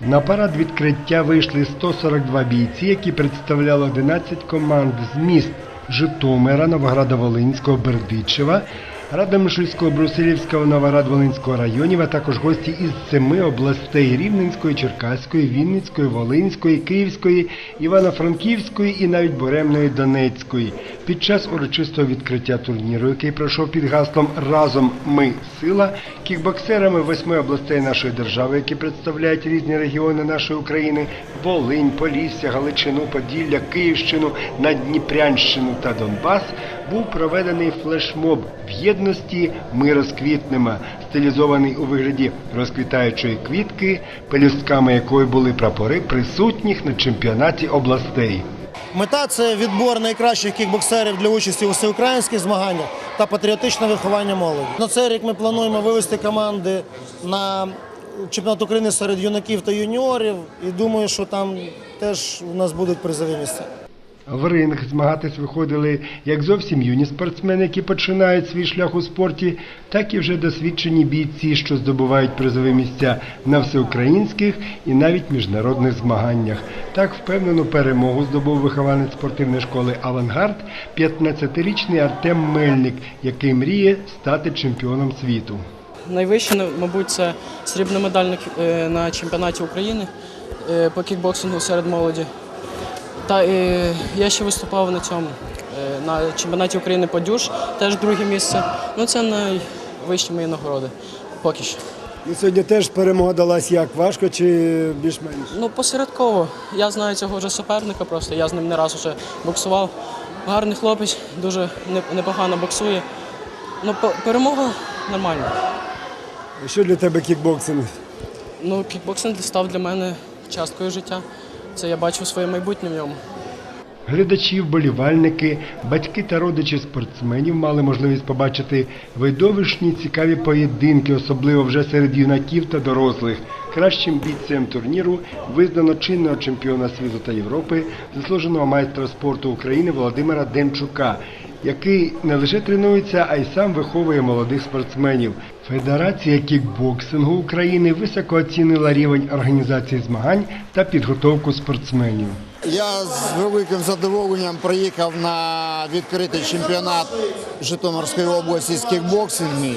На парад відкриття вийшли 142 бійці, які представляли 11 команд з міст Житомира, Новограда-Волинського, Бердичева, Радомишльського, Брусилівського, Новоград-Волинського районів, а також гості із семи областей Рівненської, Черкаської, Вінницької, Волинської, Київської, Івано-Франківської і навіть Буремної Донецької. Під час урочистого відкриття турніру, який пройшов під гаслом Разом ми сила, кікбоксерами восьми областей нашої держави, які представляють різні регіони нашої України Волинь, Полісся, Галичину, Поділля, Київщину, Надніпрянщину та Донбас, був проведений флешмоб єдності ми розквітнемо, стилізований у вигляді розквітаючої квітки, пелюстками якої були прапори присутніх на чемпіонаті областей. Мета це відбор найкращих кікбоксерів для участі у всеукраїнських змаганнях та патріотичне виховання молоді. На цей рік ми плануємо вивести команди на чемпіонат України серед юнаків та юніорів. І думаю, що там теж у нас будуть призові місця. В ринг змагатись виходили як зовсім юні спортсмени, які починають свій шлях у спорті, так і вже досвідчені бійці, що здобувають призові місця на всеукраїнських і навіть міжнародних змаганнях. Так впевнену перемогу здобув вихованець спортивної школи Авангард, 15-річний Артем Мельник, який мріє стати чемпіоном світу. Найвище, ну, мабуть, це срібна медаль на кі- е, на чемпіонаті України е, по кікбоксингу серед молоді. Та е, я ще виступав на цьому е, на чемпіонаті України по дюш, теж друге місце. Ну це найвищі мої нагороди. Поки що. І сьогодні теж перемога далась як важко чи більш-менш? Ну, посередково. Я знаю цього вже суперника просто. Я з ним не раз вже боксував. Гарний хлопець, дуже непогано боксує. Ну, перемога нормальна. Що для тебе кікбоксинг? Ну, кікбоксинг став для мене часткою життя. Це я бачу своє майбутнє в ньому. Глядачі, вболівальники, батьки та родичі спортсменів мали можливість побачити видовищні цікаві поєдинки, особливо вже серед юнаків та дорослих. Кращим бійцем турніру визнано чинного чемпіона світу та Європи, заслуженого майстра спорту України Володимира Демчука, який не лише тренується, а й сам виховує молодих спортсменів. Федерація кікбоксингу України високо оцінила рівень організації змагань та підготовку спортсменів. Я з великим задоволенням приїхав на відкритий чемпіонат Житомирської області з кікбоксингу.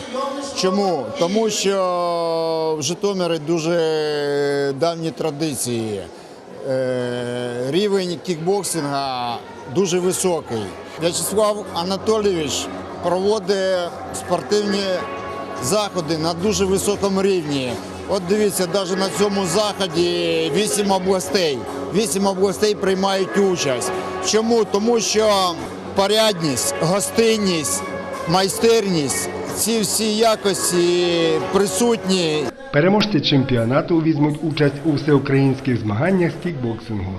Чому? Тому що в Житомирі дуже давні традиції. Е, Рівень кікбоксинга дуже високий. В'ячеслав Анатолійович проводить спортивні заходи на дуже високому рівні. От дивіться, навіть на цьому заході вісім областей. Вісім областей приймають участь. Чому? Тому що порядність, гостинність, майстерність ці всі якості присутні Переможці чемпіонату візьмуть участь у всеукраїнських змаганнях з кікбоксингу.